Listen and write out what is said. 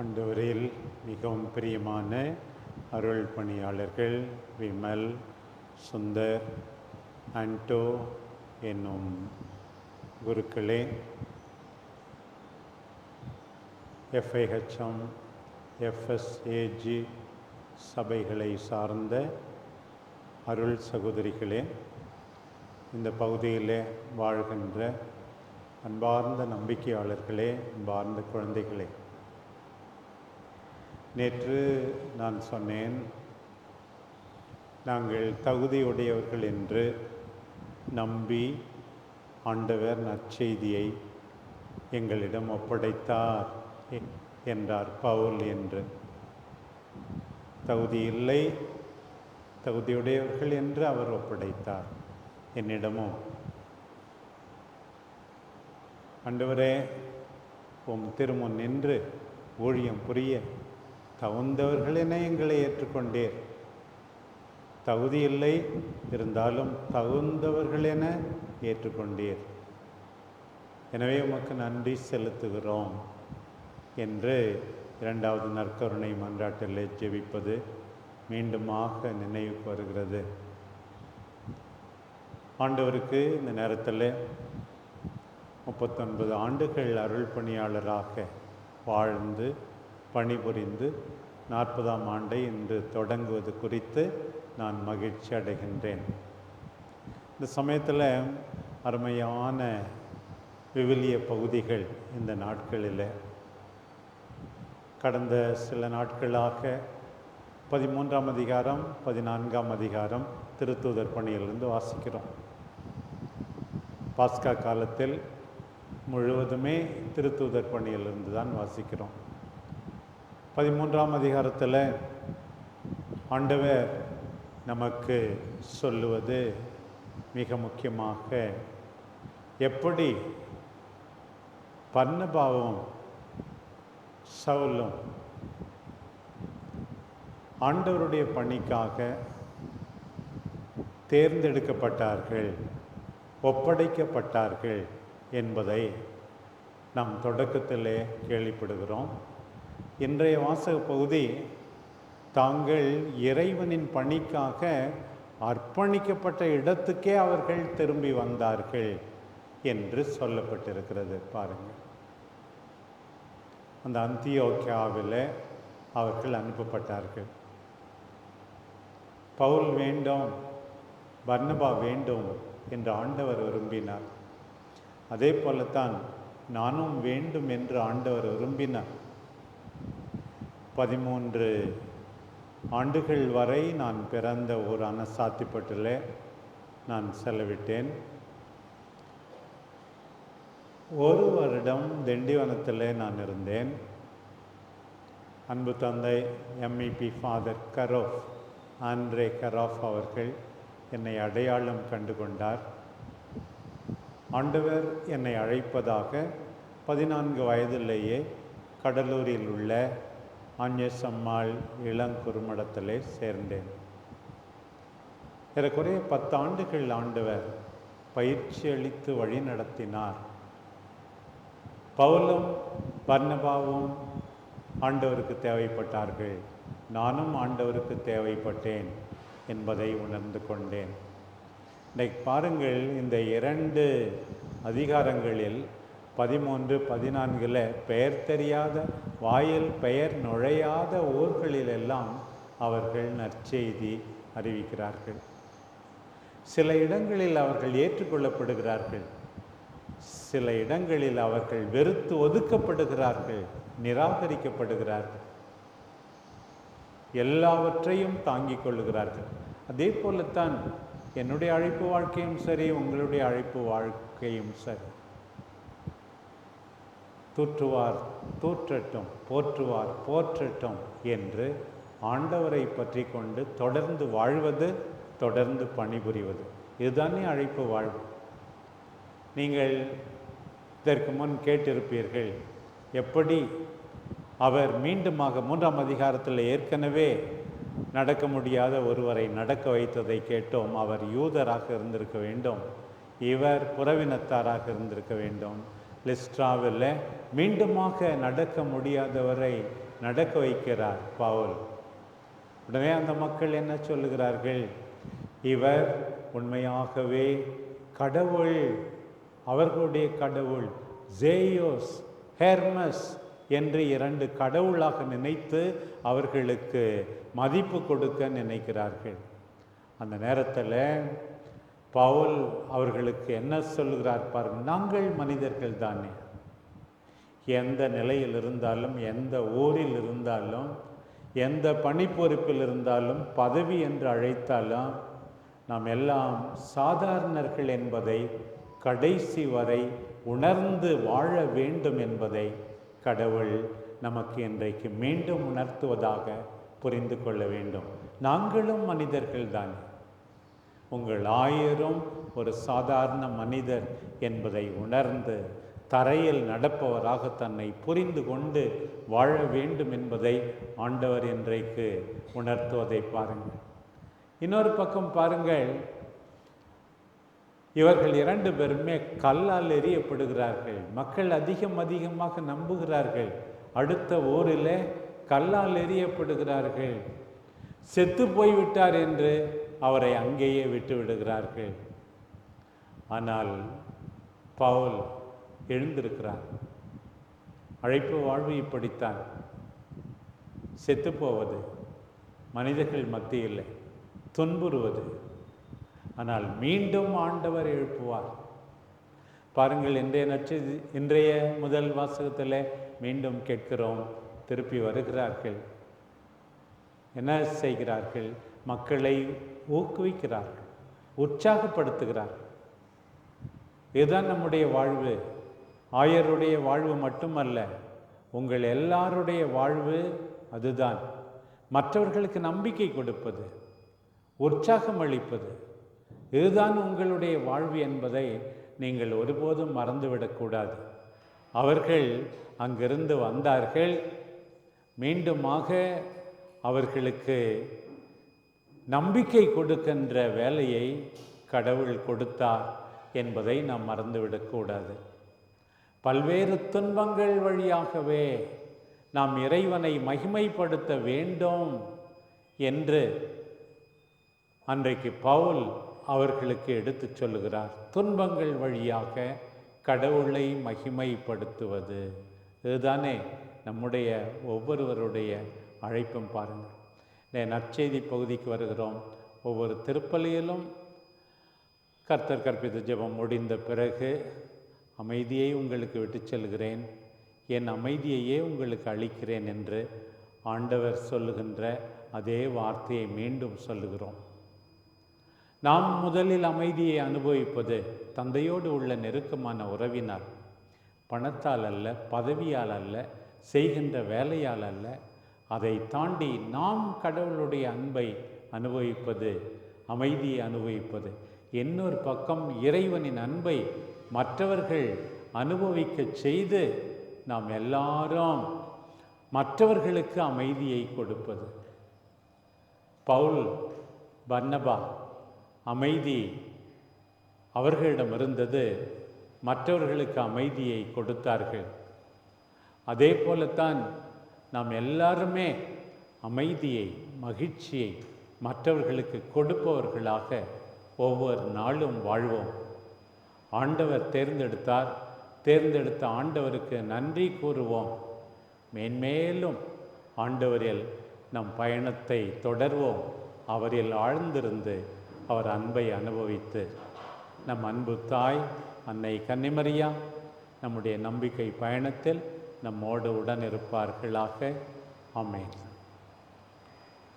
ஆண்டவரில் மிகவும் பிரியமான அருள் பணியாளர்கள் விமல் சுந்தர் ஆண்டோ என்னும் குருக்களே. எஃப்ஐஹெச்எம் எஃப்எஸ்ஏஜி சபைகளை சார்ந்த அருள் சகோதரிகளே இந்த பகுதியில் வாழ்கின்ற அன்பார்ந்த நம்பிக்கையாளர்களே அன்பார்ந்த குழந்தைகளே. நேற்று நான் சொன்னேன் நாங்கள் தகுதியுடையவர்கள் என்று நம்பி ஆண்டவர் நற்செய்தியை எங்களிடம் ஒப்படைத்தார் என்றார் பவுல் என்று. தகுதி இல்லை தகுதியுடையவர்கள் என்று அவர் ஒப்படைத்தார் என்னிடமும் ஆண்டவரே உம் திருமுன் நின்று ஊழியம் புரிய தகுந்தவர்களென எங்களை ஏற்றுக்கொண்டீர். தகுதி இல்லை இருந்தாலும் தகுந்தவர்களென ஏற்றுக்கொண்டீர். எனவே உமக்கு நன்றி செலுத்துகிறோம் என்று இரண்டாவது நற்கருணை மன்றாட்டில் ஜெபிப்பது மீண்டுமாக நினைவுக்கு வருகிறது. ஆண்டவருக்கு இந்த நேரத்தில் முப்பத்தொன்பது ஆண்டுகள் அருள் பணியாளராக வாழ்ந்து பணிபுரிந்து நாற்பதாம் ஆண்டை இன்று தொடங்குவது குறித்து நான் மகிழ்ச்சி அடைகின்றேன். இந்த சமயத்தில் அருமையான விவிலிய பகுதிகள் இந்த நாட்களில். கடந்த சில நாட்களாக பதிமூன்றாம் அதிகாரம் பதினான்காம் அதிகாரம் திருத்தூதர் பணியிலிருந்து வாசிக்கிறோம். பாஸ்கா காலத்தில் முழுவதுமே திருத்தூதர் பணியிலிருந்து தான் வாசிக்கிறோம். பதிமூன்றாம் அதிகாரத்தில் ஆண்டவர் நமக்கு சொல்லுவது மிக முக்கியமாக எப்படி பன்னபாவும் சவுலும் ஆண்டவருடைய பணிக்காக தேர்ந்தெடுக்கப்பட்டார்கள் ஒப்படைக்கப்பட்டார்கள் என்பதை நாம் தொடக்கத்திலே கேள்விப்படுகிறோம். இன்றைய வாசக பகுதி தாங்கள் இறைவனின் பணிக்காக அர்ப்பணிக்கப்பட்ட இடத்துக்கே அவர்கள் திரும்பி வந்தார்கள் என்று சொல்லப்பட்டிருக்கிறது. பாருங்கள் அந்த அந்தியோக்கியாவில் அவர்கள் அனுப்பப்பட்டார்கள். பவுல் வேண்டும் பர்ணபா வேண்டும் என்று ஆண்டவர் விரும்பினார். அதே போலத்தான் நானும் வேண்டும் என்று ஆண்டவர் விரும்பினார். பதிமூன்று ஆண்டுகள் வரை நான் பிறந்த ஒரு அனசாத்திப்பட்டில் நான் செலவிட்டேன். ஒரு வருடம் திண்டிவனத்தில் நான் இருந்தேன். அன்பு தந்தை MEP Father Caroff Andre Caroff அவர்கள் என்னை அடையாளம் கண்டு கொண்டார் ஆண்டவர் என்னை அழைப்பதாக பதினான்கு வயதிலேயே கடலூரில் உள்ள ஆஞ்சேசம்மாள் இளங்குறுமடத்திலே சேர்ந்தேன். ஏறக்குறைய பத்தாண்டுகள் ஆண்டவர் பயிற்சி அளித்து வழி நடத்தினார். பவுலும் பர்ணபாவும் ஆண்டவருக்கு தேவைப்பட்டார்கள். நானும் ஆண்டவருக்கு தேவைப்பட்டேன் என்பதை உணர்ந்து கொண்டேன். இன்னைக்கு பாருங்கள் இந்த இரண்டு அதிகாரங்களில் பதிமூன்று பதினான்கில் பெயர் தெரியாத வாயில் பெயர் நுழையாத ஊர்களிலெல்லாம் அவர்கள் நற்செய்தி அறிவிக்கிறார்கள். சில இடங்களில் அவர்கள் ஏற்றுக்கொள்ளப்படுகிறார்கள். சில இடங்களில் அவர்கள் வெறுத்து ஒதுக்கப்படுகிறார்கள் நிராகரிக்கப்படுகிறார்கள். எல்லாவற்றையும் தாங்கிக் கொள்ளுகிறார்கள். அதே போலத்தான் என்னுடைய அழைப்பு வாழ்க்கையும் சரி உங்களுடைய அழைப்பு வாழ்க்கையும் சரி. தூற்றுவார் தூற்றட்டும் போற்றுவார் போற்றட்டும் என்று ஆண்டவரை பற்றி கொண்டு தொடர்ந்து வாழ்வது தொடர்ந்து பணிபுரிவது. இதுதானே அழைப்பு வாழ்வு. நீங்கள் இதற்கு முன் கேட்டிருப்பீர்கள் எப்படி அவர் மீண்டுமாக மூன்றாம் அதிகாரத்தில் ஏற்கனவே நடக்க முடியாத ஒருவரை நடக்க வைத்ததை கேட்டோம். அவர் யூதராக இருந்திருக்க வேண்டும். இவர் புறவினத்தாராக இருந்திருக்க வேண்டும். லிஸ்ட்ராவில் மீண்டுமாக நடக்க முடியாதவரை நடக்க வைக்கிறார் பவுல். உடனே அந்த மக்கள் என்ன சொல்லுகிறார்கள்? இவர் உண்மையாகவே கடவுள். அவர்களுடைய கடவுள் ஜேயோஸ் ஹெர்மஸ் என்று இரண்டு கடவுளாக நினைத்து அவர்களுக்கு மதிப்பு கொடுக்க நினைக்கிறார்கள். அந்த நேரத்தில் பவுல் அவர்களுக்கு என்ன சொல்கிறார் பாருங்கள் நாங்கள் மனிதர்கள் தானே. எந்த நிலையில் இருந்தாலும் எந்த ஊரில் இருந்தாலும் எந்த பணிப்பொறுப்பில் இருந்தாலும் பதவி என்று அழைத்தாலும் நாம் எல்லாம் சாதாரணர்கள் என்பதை கடைசி வரை உணர்ந்து வாழ வேண்டும் என்பதை கடவுள் நமக்கு இன்றைக்கு மீண்டும் உணர்த்துவதாக புரிந்து கொள்ள வேண்டும். நாங்களும் மனிதர்கள்தான் உங்கள் ஆயரும் ஒரு சாதாரண மனிதர் என்பதை உணர்ந்து தரையில் நடப்பவராக தன்னை புரிந்து கொண்டு வாழ வேண்டும் என்பதை ஆண்டவர் இன்றைக்கு உணர்த்துவதை பாருங்கள். இன்னொரு பக்கம் பாருங்கள். இவர்கள் இரண்டு பேருமே கல்லால் எறியப்படுகிறார்கள். மக்கள் அதிகம் அதிகமாக நம்புகிறார்கள். அடுத்த ஊரில் கல்லால் எறியப்படுகிறார்கள். செத்து போய்விட்டார் என்று அவரை அங்கேயே விட்டு விடுகிறார்கள். ஆனால் பவுல் எழுந்திருக்கிறார். அழைப்பு வாழ்வு இப்படித்தான். செத்துப்போவது மனிதர்கள் மத்தியில் துன்புறுவது. ஆனால் மீண்டும் ஆண்டவர் எழுப்புவார். பாருங்கள் இன்றைய நற்செய்தி இன்றைய முதல் வாசகத்தில் மீண்டும் கேட்கிறோம். திருப்பி வருகிறார்கள். என்ன செய்கிறார்கள்? மக்களை ஊக்குவிக்கிறார்கள் உற்சாகப்படுத்துகிறார்கள் இதுதான் நம்முடைய வாழ்வு. ஆயருடைய வாழ்வு மட்டுமல்ல உங்கள் எல்லாருடைய வாழ்வு அதுதான். மற்றவர்களுக்கு நம்பிக்கை கொடுப்பது உற்சாகம் அளிப்பது இதுதான் உங்களுடைய வாழ்வு என்பதை நீங்கள் ஒருபோதும் மறந்துவிடக்கூடாது. அவர்கள் அங்கிருந்து வந்தார்கள். மீண்டுமாக அவர்களுக்கு நம்பிக்கை கொடுக்கின்ற வேலையை கடவுள் கொடுத்தார் என்பதை நாம் மறந்துவிடக்கூடாது பல்வேறு துன்பங்கள் வழியாகவே நாம் இறைவனை மகிமைப்படுத்த வேண்டும் என்று அன்றைக்கு பவுல் அவர்களுக்கு எடுத்துச் சொல்லுகிறார். துன்பங்கள் வழியாக கடவுளை மகிமைப்படுத்துவது. இதுதானே நம்முடைய ஒவ்வொருவருடைய அழைப்பும் பாருங்கள். இன்றைய நற்செய்தி பகுதிக்கு வருகிறோம். ஒவ்வொரு திருப்பலியிலும் கர்த்தர் கற்பித்த ஜெபம் முடிந்த பிறகு அமைதியை உங்களுக்கு விட்டு செல்கிறேன். என் அமைதியையே உங்களுக்கு அளிக்கிறேன் என்று ஆண்டவர் சொல்லுகின்ற அதே வார்த்தையை மீண்டும் சொல்லுகிறோம். நாம் முதலில் அமைதியை அனுபவிப்பது தந்தையோடு உள்ள நெருக்கமான உறவினால் பணத்தால் அல்ல பதவியால் அல்ல செய்கின்ற வேலையால் அல்ல அதை தாண்டி நாம் கடவுளுடைய அன்பை அனுபவிப்பது அமைதியை அனுபவிப்பது இன்னொரு பக்கம் இறைவனின் அன்பை மற்றவர்கள் அனுபவிக்க செய்து நாம் எல்லாரும் மற்றவர்களுக்கு அமைதியை கொடுப்பது. பவுல் பர்னபா அமைதி அவர்களிடம் இருந்தது மற்றவர்களுக்கு அமைதியை கொடுத்தார்கள். அதே போலத்தான் நாம் எல்லாருமே அமைதியை மகிழ்ச்சியை மற்றவர்களுக்கு கொடுப்பவர்களாக ஒவ்வொரு நாளும் வாழ்வோம். ஆண்டவர் தேர்ந்தெடுத்தார். தேர்ந்தெடுத்த ஆண்டவருக்கு நன்றி கூறுவோம். மேன்மேலும் ஆண்டவரில் நம் பயணத்தை தொடர்வோம். அவரில் ஆழ்ந்திருந்து அவர் அன்பை அனுபவித்து நம் அன்பு தாய் அன்னை கன்னிமரியா நம்முடைய நம்பிக்கை பயணத்தில் நம்மோடு உடன் இருப்பார்களாக. அமேன்